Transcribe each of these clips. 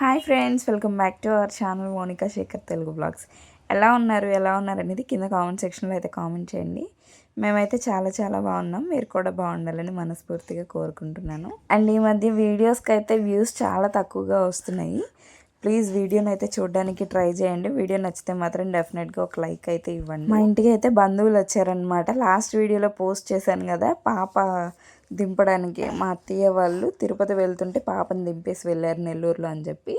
Hi friends welcome back to our channel Monika Shekhar Telugu vlogs. ఎలా ఉన్నారు ఎలా ఉన్నారు అనేది కింద కామెంట్ సెక్షన్లో అయితే కామెంట్ చేయండి. మేమైతే చాలా చాలా బాగున్నాం మీరు కూడా బాగుండాలని మనస్ఫూర్తిగా కోరుకుంటున్నాను. అండ్ ఈ మధ్య వీడియోస్కి అయితే వ్యూస్ చాలా తక్కువగా వస్తున్నాయి. ప్లీజ్ వీడియోని అయితే చూడడానికి ట్రై చేయండి. వీడియో నచ్చితే మాత్రం డెఫినెట్గా ఒక లైక్ అయితే ఇవ్వండి. మా ఇంటికి అయితే బంధువులు వచ్చారనమాట లాస్ట్ వీడియోలో పోస్ట్ చేశాను కదా పాప దింపడానికి మా అత్తయ్య వాళ్ళు తిరుపతి వెళ్తుంటే పాపని దింపేసి వెళ్ళారు నెల్లూరులో అని చెప్పి.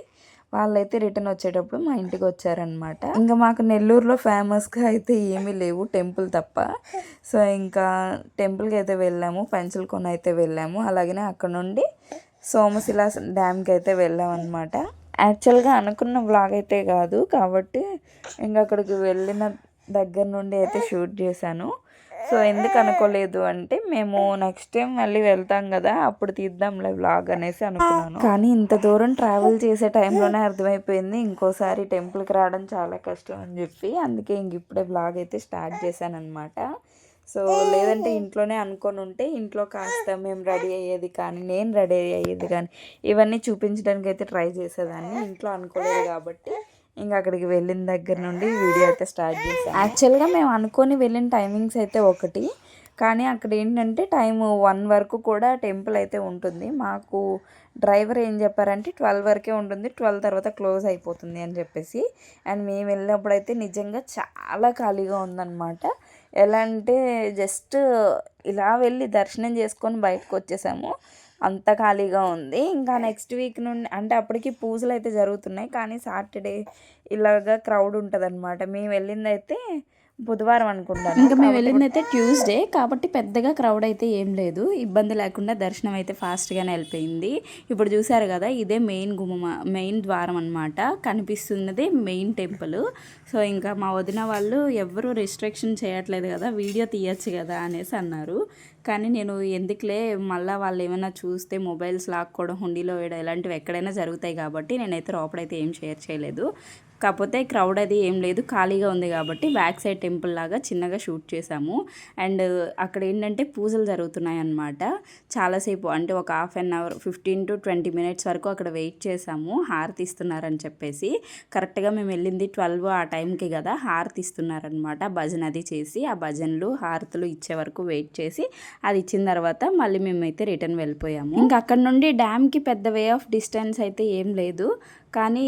వాళ్ళైతే రిటర్న్ వచ్చేటప్పుడు మా ఇంటికి వచ్చారనమాట ఇంకా మాకు నెల్లూరులో ఫేమస్గా అయితే ఏమీ లేవు టెంపుల్ తప్ప. సో ఇంకా టెంపుల్కి అయితే వెళ్ళాము పెంచలకొన అయితే వెళ్ళాము. అలాగనే అక్కడ నుండి సోమశిల డ్యామ్కి అయితే వెళ్ళామన్నమాట. యాక్చువల్గా అనుకున్న వ్లాగ్ అయితే కాదు కాబట్టి ఇంకా అక్కడికి వెళ్ళిన దగ్గర నుండి అయితే షూట్ చేశాను. సో ఎందుకు అనుకోలేదు అంటే మేము నెక్స్ట్ టైం మళ్ళీ వెళ్తాం కదా అప్పుడు తీద్దాంలే వ్లాగ్ అనేసి అనుకున్నాను. కానీ ఇంత దూరం ట్రావెల్ చేసే టైంలోనే అర్థమైపోయింది. ఇంకోసారి టెంపుల్కి రావడం చాలా కష్టం అని చెప్పి అందుకే ఇంక ఇప్పుడే వ్లాగ్ అయితే స్టార్ట్ చేశాను అనమాట సో లేదంటే ఇంట్లోనే అనుకొని ఉంటే ఇంట్లో కాస్త మేము రెడీ అయ్యేది కానీ నేను రెడీ అయ్యేది కానీ ఇవన్నీ చూపించడానికి అయితే ట్రై చేసేదాన్ని. ఇంట్లో అనుకోలేదు కాబట్టి ఇంకా అక్కడికి వెళ్ళిన దగ్గర నుండి వీడియో అయితే స్టార్ట్ చేసాం యాక్చువల్గా మేము అనుకొని వెళ్ళిన టైమింగ్స్ అయితే ఒకటి. కానీ అక్కడ ఏంటంటే టైం వన్ వరకు కూడా టెంపుల్ అయితే ఉంటుంది. మాకు డ్రైవర్ ఏం చెప్పారంటే ట్వెల్వ్ వరకే ఉంటుంది ట్వెల్వ్ తర్వాత క్లోజ్ అయిపోతుంది అని చెప్పేసి. అండ్ మేము వెళ్ళినప్పుడు అయితే నిజంగా చాలా ఖాళీగా ఉందన్నమాట. ఎలా అంటే జస్ట్ ఇలా వెళ్ళి దర్శనం చేసుకొని బయటకు వచ్చేసాము. అంత ఖాళీగా ఉంది. ఇంకా నెక్స్ట్ వీక్ నుండి అంటే అప్పటికి పూజలు అయితే జరుగుతున్నాయి. కానీ సాటర్డే ఇలాగా క్రౌడ్ ఉంటుంది అనమాట మేము వెళ్ళింది అయితే బుధవారం అనుకుంటాను. ఇంకా మేము వెళ్ళింది అయితే ట్యూస్డే కాబట్టి పెద్దగా క్రౌడ్ అయితే ఏం లేదు. ఇబ్బంది లేకుండా దర్శనం అయితే ఫాస్ట్గానే వెళ్ళిపోయింది. ఇప్పుడు చూసారు కదా ఇదే మెయిన్ గుమ్మ మెయిన్ ద్వారం అనమాట కనిపిస్తున్నది మెయిన్ టెంపుల్. సో ఇంకా మా వదిన వాళ్ళు ఎవరు రిస్ట్రిక్షన్ చేయట్లేదు కదా వీడియో తీయచ్చు కదా అనేసి అన్నారు. కానీ నేను ఎందుకులే మళ్ళీ వాళ్ళు ఏమైనా చూస్తే మొబైల్స్ లాక్కోవడం హుండీలో వేయడం ఇలాంటివి ఎక్కడైనా జరుగుతాయి కాబట్టి నేనైతే లోపలైతే ఏం షేర్ చేయలేదు. కాకపోతే క్రౌడ్ అది ఏం లేదు ఖాళీగా ఉంది కాబట్టి బ్యాక్ సైడ్ టెంపుల్ లాగా చిన్నగా షూట్ చేసాము. అండ్ అక్కడ ఏంటంటే పూజలు జరుగుతున్నాయి అన్నమాట చాలాసేపు అంటే ఒక half an hour fifteen to twenty minutes వరకు అక్కడ వెయిట్ చేసాము. హారతి ఇస్తున్నారని చెప్పేసి. కరెక్ట్గా మేము వెళ్ళింది ట్వెల్వ్ ఆ టైంకి కదా హారతి ఇస్తున్నారనమాట భజన అది చేసి ఆ భజనలు హారతులు ఇచ్చే వరకు వెయిట్ చేసి అది ఇచ్చిన తర్వాత మళ్ళీ మేమైతే రిటర్న్ వెళ్ళిపోయాము. ఇంకా అక్కడ నుండి డ్యామ్కి పెద్ద వే ఆఫ్ డిస్టెన్స్ అయితే ఏం లేదు. కానీ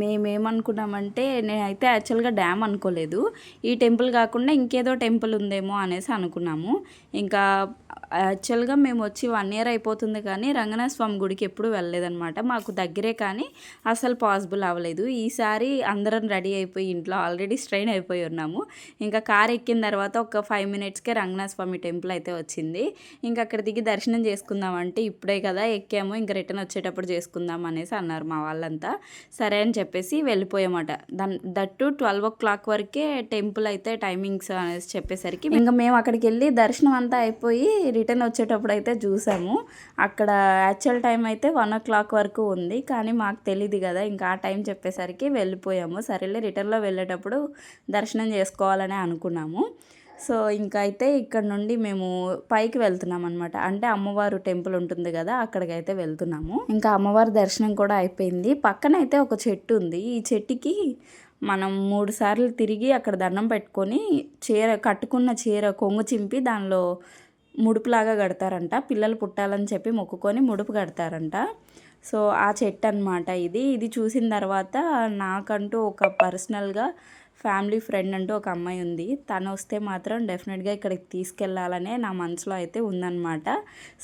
మేమేమనుకున్నామంటే నేనైతే యాక్చువల్గా డ్యామ్ అనుకోలేదు. ఈ టెంపుల్ కాకుండా ఇంకేదో టెంపుల్ ఉందేమో అనేసి అనుకున్నాము. ఇంకా యాక్చువల్గా మేము వచ్చి వన్ ఇయర్ అయిపోతుంది కానీ రంగనాథ స్వామి గుడికి ఎప్పుడు వెళ్ళలేదనమాట మాకు దగ్గరే కానీ అసలు పాసిబుల్ అవ్వలేదు. ఈసారి అందరం రెడీ అయిపోయి ఇంట్లో ఆల్రెడీ స్ట్రెయిన్ అయిపోయి ఉన్నాము. ఇంకా కార్ ఎక్కిన తర్వాత ఒక ఫైవ్ మినిట్స్కే రంగనాథ స్వామి టెంపుల్ అయితే వచ్చింది. ఇంకా అక్కడ దిగి దర్శనం చేసుకుందాం అంటే ఇప్పుడే కదా ఎక్కాము. ఇంకా రిటర్న్ వచ్చేటప్పుడు చేసుకుందాం అనేసి అన్నారు మా వాళ్ళంతా. సరే అని చెప్పేసి వెళ్ళిపోయామట. దాని దట్టు ట్వెల్వ్ ఓ క్లాక్ వరకే టెంపుల్ అయితే టైమింగ్స్ అనేసి చెప్పేసరికి ఇంకా మేము అక్కడికి వెళ్ళి దర్శనం అంతా అయిపోయి రిటర్న్ వచ్చేటప్పుడు అయితే చూసాము. అక్కడ యాక్చువల్ టైం అయితే వన్ ఓ క్లాక్ వరకు ఉంది. కానీ మాకు తెలియదు కదా ఇంకా ఆ టైం చెప్పేసరికి వెళ్ళిపోయాము. సరేలే రిటర్న్లో వెళ్ళేటప్పుడు దర్శనం చేసుకోవాలని అనుకున్నాము. సో ఇంకా అయితే ఇక్కడ నుండి మేము పైకి వెళ్తున్నాం అనమాట అంటే అమ్మవారు టెంపుల్ ఉంటుంది కదా అక్కడికైతే వెళ్తున్నాము. ఇంకా అమ్మవారి దర్శనం కూడా అయిపోయింది. పక్కన అయితే ఒక చెట్టు ఉంది. ఈ చెట్టుకి మనం మూడు సార్లు తిరిగి అక్కడ దండం పెట్టుకొని చీర కట్టుకున్న చీర కొంగు చింపి దానిలో ముడుపులాగా కడతారంట. పిల్లలు పుట్టాలని చెప్పి మొక్కుకొని ముడుపు కడతారంట. సో ఆ చెట్టు అనమాట ఇది. ఇది చూసిన తర్వాత నాకంటూ ఒక పర్సనల్గా ఫ్యామిలీ ఫ్రెండ్ అంటూ ఒక అమ్మాయి ఉంది. తను వస్తే మాత్రం డెఫినెట్గా ఇక్కడికి తీసుకెళ్ళాలనే నా మనసులో అయితే ఉందన్నమాట.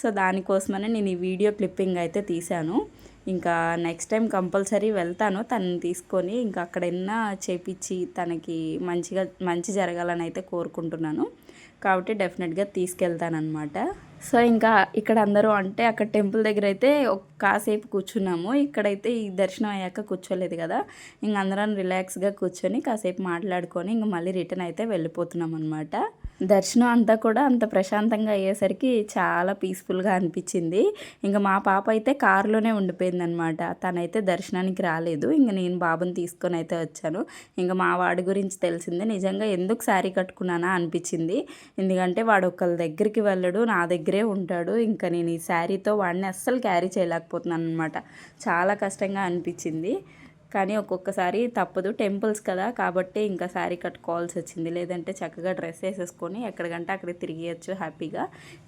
సో దానికోసమనే నేను ఈ వీడియో క్లిప్పింగ్ అయితే తీశాను. ఇంకా నెక్స్ట్ టైం కంపల్సరీ వెళ్తాను. తనని తీసుకొని ఇంకా అక్కడైనా చేపించి తనకి మంచిగా మంచి జరగాలని అయితే కోరుకుంటున్నాను. కాబట్టి డెఫినెట్గా తీసుకెళ్తానమాట సో ఇంకా ఇక్కడ అందరూ అంటే అక్కడ టెంపుల్ దగ్గర అయితే కాసేపు కూర్చున్నాము. ఇక్కడైతే ఈ దర్శనం అయ్యాక కూర్చోలేదు కదా. ఇంక అందరం రిలాక్స్గా కూర్చొని కాసేపు మాట్లాడుకొని ఇంక మళ్ళీ రిటర్న్ అయితే వెళ్ళిపోతున్నాం అనమాట దర్శనం అంతా కూడా అంత ప్రశాంతంగా అయ్యేసరికి చాలా పీస్ఫుల్గా అనిపించింది. ఇంకా మా పాప అయితే కారులోనే ఉండిపోయిందనమాట తనైతే దర్శనానికి రాలేదు. ఇంకా నేను బాబుని తీసుకొని అయితే వచ్చాను. ఇంకా మా వాడి గురించి తెలిసిందే. నిజంగా ఎందుకు శారీ కట్టుకున్నానా అనిపించింది. ఎందుకంటే వాడు ఒకళ్ళ దగ్గరికి వెళ్ళడు నా దగ్గరే ఉంటాడు. ఇంకా నేను ఈ శారీతో వాడిని అస్సలు క్యారీ చేయలేకపోతున్నాను అనమాట చాలా కష్టంగా అనిపించింది. కానీ ఒక్కొక్కసారి తప్పదు. టెంపుల్స్ కదా కాబట్టి ఇంకా శారీ కట్టుకోవాల్సి వచ్చింది. లేదంటే చక్కగా డ్రెస్ వేసేసుకొని ఎక్కడికంటే అక్కడికి తిరిగేయచ్చు హ్యాపీగా.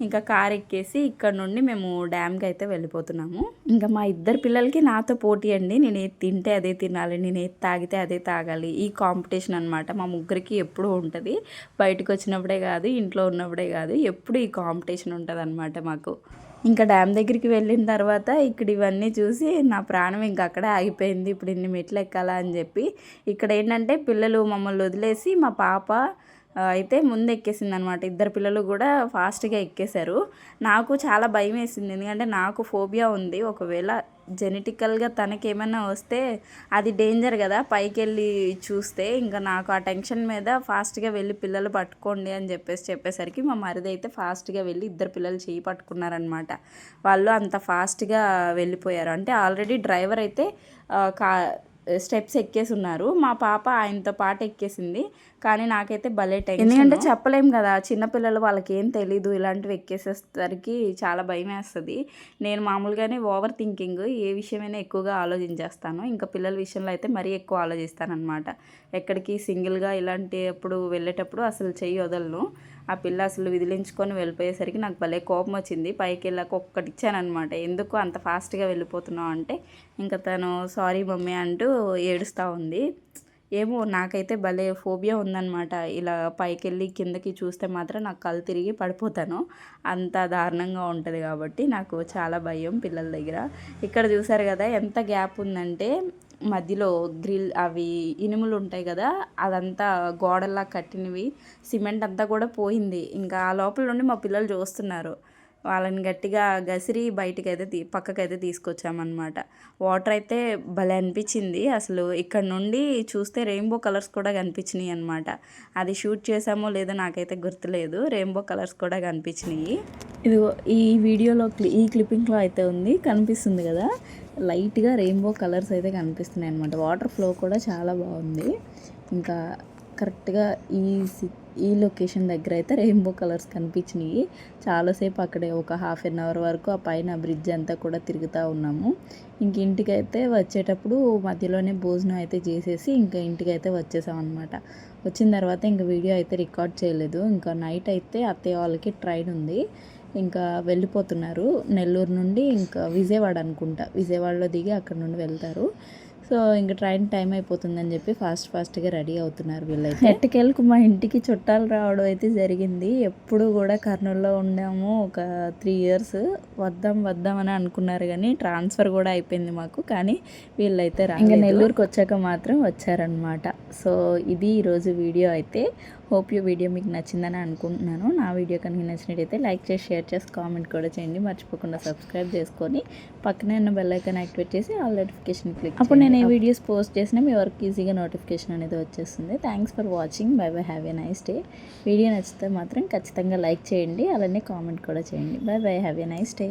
ఇంకా కార్ ఎక్కేసి ఇక్కడ నుండి మేము డ్యామ్కి అయితే వెళ్ళిపోతున్నాము. ఇంకా మా ఇద్దరు పిల్లలకి నాతో పోటీ అండి. నేను ఏది తింటే అదే తినాలి నేను ఏది తాగితే అదే తాగాలి. ఈ కాంపిటీషన్ అనమాట మా ముగ్గురికి ఎప్పుడూ ఉంటుంది. బయటకు వచ్చినప్పుడే కాదు ఇంట్లో ఉన్నప్పుడే కాదు ఎప్పుడు ఈ కాంపిటీషన్ ఉంటుంది మాకు. ఇంకా డ్యామ్ దగ్గరికి వెళ్ళిన తర్వాత ఇక్కడ ఇవన్నీ చూసి నా ప్రాణం ఇంకా అక్కడే ఆగిపోయింది. ఇప్పుడు ఇన్ని మెట్లు ఎక్కాలా అని చెప్పి. ఇక్కడ ఏంటంటే పిల్లలు మమ్మల్ని వదిలేసి మా పాప అయితే ముందు ఎక్కేసింది అనమాట ఇద్దరు పిల్లలు కూడా ఫాస్ట్గా ఎక్కేశారు. నాకు చాలా భయం వేసింది ఎందుకంటే నాకు ఫోబియా ఉంది. ఒకవేళ జెనెటికల్గా తనకేమైనా వస్తే అది డేంజర్ కదా. పైకి వెళ్ళి చూస్తే ఇంకా నాకు ఆ టెన్షన్ మీద ఫాస్ట్గా వెళ్ళి పిల్లలు పట్టుకోండి అని చెప్పేసి చెప్పేసరికి మా మరిది అయితే ఫాస్ట్గా వెళ్ళి ఇద్దరు పిల్లలు చేయి పట్టుకున్నారనమాట. వాళ్ళు అంత ఫాస్ట్గా వెళ్ళిపోయారు. అంటే ఆల్రెడీ డ్రైవర్ అయితే కా స్టెప్స్ ఎక్కేసి ఉన్నారు మా పాప ఆయనతో పాటు ఎక్కేసింది. కానీ నాకైతే భలే టెన్షన్ ఎందుకంటే చెప్పలేం కదా చిన్నపిల్లలు వాళ్ళకి ఏం తెలీదు. ఇలాంటివి ఎక్కేసేసరికి చాలా భయం వేస్తుంది నేను మామూలుగానే ఓవర్ థింకింగ్ ఏ విషయమైనా ఎక్కువగా ఆలోచించేస్తాను. ఇంకా పిల్లల విషయంలో అయితే మరీ ఎక్కువ ఆలోచిస్తాను అనమాట ఎక్కడికి సింగిల్గా ఇలాంటి అప్పుడు వెళ్ళేటప్పుడు అసలు చెయ్యి వదలను ఆ పిల్ల అసలు విదిలించుకొని వెళ్ళిపోయేసరికి నాకు భలే కోపం వచ్చింది. పైకి వెళ్ళాక ఒక్కటి ఇచ్చానమాట ఎందుకు అంత ఫాస్ట్గా వెళ్ళిపోతున్నావు అంటే ఇంకా తను సారీ మమ్మీ అంటూ ఏడుస్తూ ఉంది. ఏమో నాకైతే భలే ఫోబియా ఉందన్నమాట. ఇలా పైకి వెళ్ళి కిందకి చూస్తే మాత్రం నాకు కళ్ళు తిరిగి పడిపోతాను. అంత దారుణంగా ఉంటుంది కాబట్టి నాకు చాలా భయం పిల్లల దగ్గర. ఇక్కడ చూసారు కదా ఎంత గ్యాప్ ఉందంటే మధ్యలో గ్రిల్ అవి ఇనుములు ఉంటాయి కదా అదంతా గోడల్లా కట్టినవి. సిమెంట్ అంతా కూడా పోయింది. ఇంకా ఆ లోపల నుండి మా పిల్లలు చూస్తున్నారు. వాళ్ళని గట్టిగా గసిరి బయటికి అయితే తీ పక్కకైతే తీసుకొచ్చామన్నమాట. వాటర్ అయితే భలే అనిపించింది. అసలు ఇక్కడ నుండి చూస్తే రెయిన్బో కలర్స్ కూడా కనిపించినాయి అనమాట అది షూట్ చేసామో లేదో నాకైతే గుర్తులేదు. రెయిన్బో కలర్స్ కూడా కనిపించినాయి. ఇదిగో ఈ వీడియోలో క్లి ఈ క్లిప్పింగ్లో అయితే ఉంది. కనిపిస్తుంది కదా? లైట్గా రెయిన్బో కలర్స్ అయితే కనిపిస్తున్నాయి అనమాట వాటర్ ఫ్లో కూడా చాలా బాగుంది. ఇంకా కరెక్ట్గా ఈ సి- ఈ లొకేషన్ దగ్గర అయితే రెయిన్బో కలర్స్ కనిపించినాయి. చాలాసేపు అక్కడే ఒక హాఫ్ అన్ అవర్ వరకు ఆ పైన బ్రిడ్జ్ అంతా కూడా తిరుగుతూ ఉన్నాము. ఇంక ఇంటికైతే వచ్చేటప్పుడు మధ్యలోనే భోజనం అయితే చేసేసి ఇంకా ఇంటికైతే వచ్చేసాం అనమాట వచ్చిన తర్వాత ఇంకా వీడియో అయితే రికార్డ్ చేయలేదు. ఇంకా నైట్ అయితే అత్తయ్య వాళ్ళకి ట్రైన్ ఉంది. ఇంకా వెళ్ళిపోతున్నారు. నెల్లూరు నుండి ఇంకా విజయవాడ అనుకుంటా. విజయవాడలో దిగి అక్కడ నుండి వెళ్తారు. సో ఇంకా ట్రైన్ టైం అయిపోతుందని చెప్పి ఫాస్ట్ ఫాస్ట్గా రెడీ అవుతున్నారు వీళ్ళైతే. ఎట్టకెళ్ళకు మా ఇంటికి చుట్టాలు రావడం అయితే జరిగింది. ఎప్పుడు కూడా కర్నూలులో ఉండాము ఒక త్రీ ఇయర్స్. వద్దాం వద్దాం అని అనుకున్నారు కానీ ట్రాన్స్ఫర్ కూడా అయిపోయింది మాకు. కానీ వీళ్ళైతే రా ఇంకా నెల్లూరుకి వచ్చాక మాత్రం వచ్చారనమాట సో ఇది ఈరోజు వీడియో అయితే. హోప్ యూ వీడియో మీకు నచ్చిందని అనుకుంటున్నాను. నా వీడియో కనుక నచ్చినట్టయితే లైక్ చేసి షేర్ చేసి కామెంట్ కూడా చేయండి. మర్చిపోకుండా సబ్స్క్రైబ్ చేసుకొని పక్కనే ఉన్న బెల్ ఐకాన్ యాక్టివేట్ చేసి ఆల్ నోటిఫికేషన్ క్లిక్ అప్పుడు నేను ఏ వీడియోస్ పోస్ట్ చేసినా మీ వరకు ఈజీగా నోటిఫికేషన్ అనేది వచ్చేస్తుంది. Thanks for watching bye bye have a nice day video నచ్చితే మాత్రం ఖచ్చితంగా లైక్ చేయండి. అలానే కామెంట్ కూడా చేయండి. Bye bye have a nice day